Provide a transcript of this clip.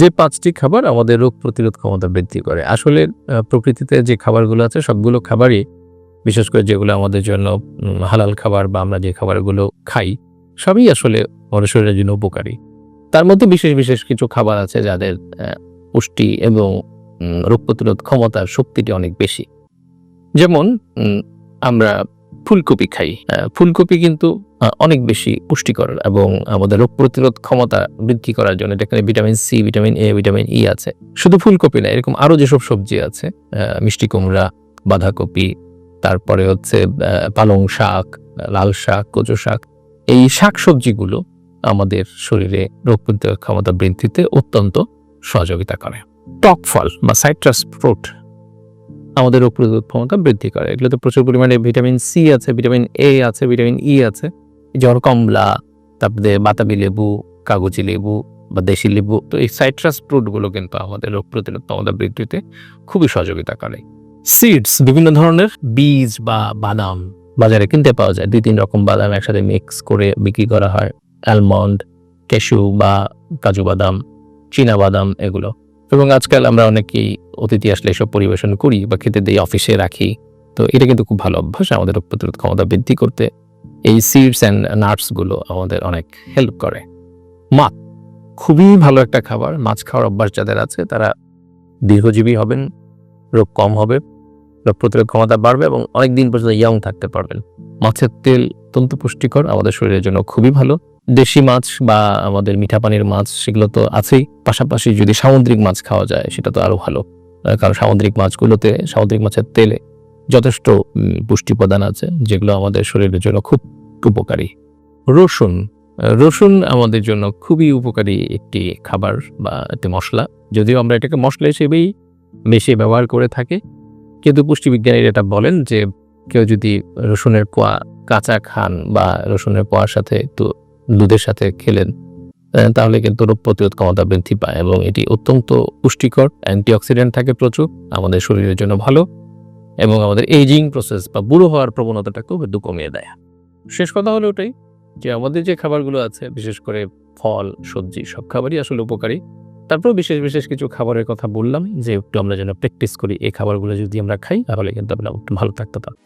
যে পাঁচটি খাবার আমাদের রোগ প্রতিরোধ ক্ষমতা বৃদ্ধি করে। আসলে প্রকৃতিতে যে খাবারগুলো আছে, সবগুলো খাবারই বিশেষ করে যেগুলো আমাদের জন্য হালাল খাবার বা আমরা যে খাবারগুলো খাই, সবই আসলে আমাদের শরীরের জন্য উপকারী। তার মধ্যে বিশেষ বিশেষ কিছু খাবার আছে যাদের পুষ্টি এবং রোগ প্রতিরোধ ক্ষমতার শক্তিটি অনেক বেশি। যেমন আমরা ফুলকপি খাই। ফুলকপি কিন্তু অনেক বেশি পুষ্টিকর এবং আমাদের রোগ প্রতিরোধ ক্ষমতা বৃদ্ধি করার জন্য এটা এখানে vitamin C, vitamin A, vitamin E আছে। শুধু ফুলকপি না, এরকম আরও যেসব সবজি আছে মিষ্টি কুমড়া, বাঁধাকপি, তারপরে হচ্ছে পালং শাক, লাল শাক, কচু শাক, এই শাক সবজিগুলো আমাদের শরীরে রোগ প্রতিরোধ ক্ষমতা বৃদ্ধিতে অত্যন্ত সহযোগিতা করে। টক ফল বা সাইট্রাস ফ্রুট আমাদের রোগ প্রতিরোধ ক্ষমতা বৃদ্ধি করে। এগুলোতে প্রচুর পরিমাণে ভিটামিন সি আছে, ভিটামিন এ আছে, ভিটামিন ই আছে। জ্বর কমলা তারপরে বাতাবি লেবু, কাগজি লেবু বা দেশি লেবু, তো এই সাইট্রাস ফ্রুটগুলো কিন্তু আমাদের রোগ প্রতিরোধ ক্ষমতা বৃদ্ধিতে খুবই সহযোগিতা করে। সিডস, বিভিন্ন ধরনের বীজ বা বাদাম বাজারে কিনতে পাওয়া যায়। দুই তিন রকম বাদাম একসাথে মিক্স করে বিক্রি করা হয়। অ্যালমন্ড, ক্যাশু বা কাজু বাদাম, চীনা বাদাম এগুলো। এবং আজকাল আমরা অনেকেই অতিথি আসলে এসব পরিবেশন করি বা খেতে দিই, অফিসে রাখি। তো এটা কিন্তু খুব ভালো অভ্যাস, আমাদের রোগ প্রতিরোধ ক্ষমতা বৃদ্ধি করতে। এই সিডস অ্যান্ড নাটসগুলো আমাদের অনেক হেল্প করে। মাছ, খুবই ভালো একটা খাবার। মাছ খাওয়ার অভ্যাস যাদের আছে, তারা দীর্ঘজীবী হবেন, রোগ কম হবে, রোগ প্রতিরোধ ক্ষমতা বাড়বে এবং অনেক দিন পর্যন্ত ইয়ং থাকতে পারবেন। মাছের তেল অত্যন্ত পুষ্টিকর, আমাদের শরীরের জন্য খুবই ভালো। দেশি মাছ বা আমাদের মিঠা পানির মাছ, সেগুলো তো আছেই। পাশাপাশি যদি সামুদ্রিক মাছ খাওয়া যায়, সেটা তো আরও ভালো। কারণ সামুদ্রিক মাছগুলোতে, সামুদ্রিক মাছের তেলে যথেষ্ট পুষ্টি উপাদান আছে, যেগুলো আমাদের শরীরের জন্য খুব উপকারী। রসুন রসুন আমাদের জন্য খুবই উপকারী একটি খাবার বা একটি মশলা। যদিও আমরা এটাকে মশলা হিসেবেই বেশি ব্যবহার করে থাকি, কিন্তু পুষ্টিবিজ্ঞানীরা এটা বলেন যে, কেউ যদি রসুনের কোয়া কাঁচা খান বা রসুনের কোয়ার সাথে একটু দুধের সাথে খেলেন তাহলে কিন্তু রোগ প্রতিরোধ ক্ষমতা বৃদ্ধি পায় এবং এটি অত্যন্ত পুষ্টিকর অ্যান্টিঅক্সিডেন্ট থাকে প্রচুর, আমাদের শরীরের জন্য ভালো এবং আমাদের এইজিং প্রসেস বা বুড়ো হওয়ার প্রবণতাটাকেও একটু কমিয়ে দেয়। শেষ কথা হলো ওটাই যে আমাদের যে খাবারগুলো আছে, বিশেষ করে ফল, সবজি, সব খাবারই আসলে উপকারী। তারপর বিশেষ বিশেষ কিছু খাবারের কথা বললাম যে, একটু আমরা যেন প্র্যাকটিস করি, এই খাবারগুলো যদি আমরা খাই, তাহলে কিন্তু আমরা একটু ভালো থাকতে পারব।